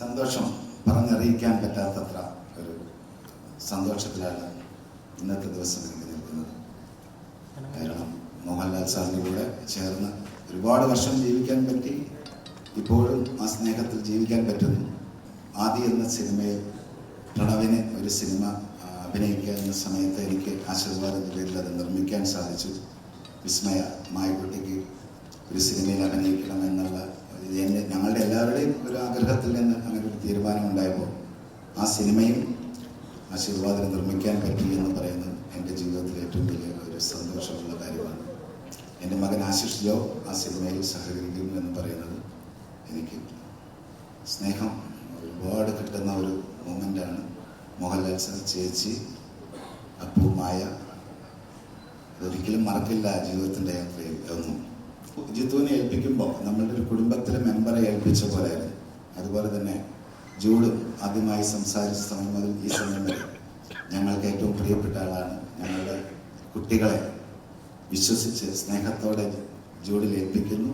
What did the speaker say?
സന്തോഷം പറഞ്ഞറിയിക്കാൻ പറ്റാത്തത്ര ഒരു സന്തോഷത്തിലാണ് ഇന്നത്തെ ദിവസം എനിക്ക് നിൽക്കുന്നത്. കാരണം മോഹൻലാൽ സാറിന്റെ കൂടെ ചേർന്ന് ഒരുപാട് വർഷം ജീവിക്കാൻ പറ്റി ഇപ്പോഴും ആ സ്നേഹത്തിൽ ജീവിക്കാൻ പറ്റുന്നു. ആദി എന്ന സിനിമയിൽ പ്രണവിന് ഒരു സിനിമ അഭിനയിക്കുന്ന സമയത്ത് എനിക്ക് ആശീർവാദത്തിന്റെ പേരിൽ അത് നിർമ്മിക്കാൻ സാധിച്ചു. വിസ്മയ മായക്കുട്ടിക്ക് ഒരു സിനിമയിൽ അഭിനയിക്കണം എന്നുള്ള ഇത് എന്നെ ഞങ്ങളുടെ എല്ലാവരുടെയും ആഗ്രഹത്തിൽ നിന്ന് അങ്ങനെ ഒരു തീരുമാനമുണ്ടായപ്പോൾ ആ സിനിമയും ആശീർവാദം നിർമ്മിക്കാൻ പറ്റി എന്ന് പറയുന്നത് എന്റെ ജീവിതത്തിലെ ഏറ്റവും വലിയ ഒരു സന്തോഷമുള്ള കാര്യമാണ്. എന്റെ മകൻ ആശിഷ് ജോ ആ സിനിമയിൽ സഹകരിക്കും എന്ന് പറയുന്നത് എനിക്ക് സ്നേഹം ഒരുപാട് കിട്ടുന്ന ഒരു മൊമെന്റാണ്. മോഹൻലാൽ സാർ ചേച്ചി അപ്പു മായ അതൊരിക്കലും മറക്കില്ല ജീവിതത്തിന്റെ യാത്രയിൽ. ഒന്നും ജിത്തുവിനെ ഏൽപ്പിക്കുമ്പോൾ നമ്മളുടെ ഒരു കുടുംബത്തിലെ മെമ്പറെ ഏൽപ്പിച്ച പോലെയായിരുന്നു. അതുപോലെ തന്നെ ജൂഡ് ആദ്യമായി സംസാരിച്ച സമയം മുതൽ ഈ സമയം വരെ ഞങ്ങൾക്ക് ഏറ്റവും പ്രിയപ്പെട്ട ആളാണ്. ഞങ്ങളുടെ കുട്ടികളെ വിശ്വസിച്ച് സ്നേഹത്തോടെ ജൂഡിൽ ഏൽപ്പിക്കുന്നു.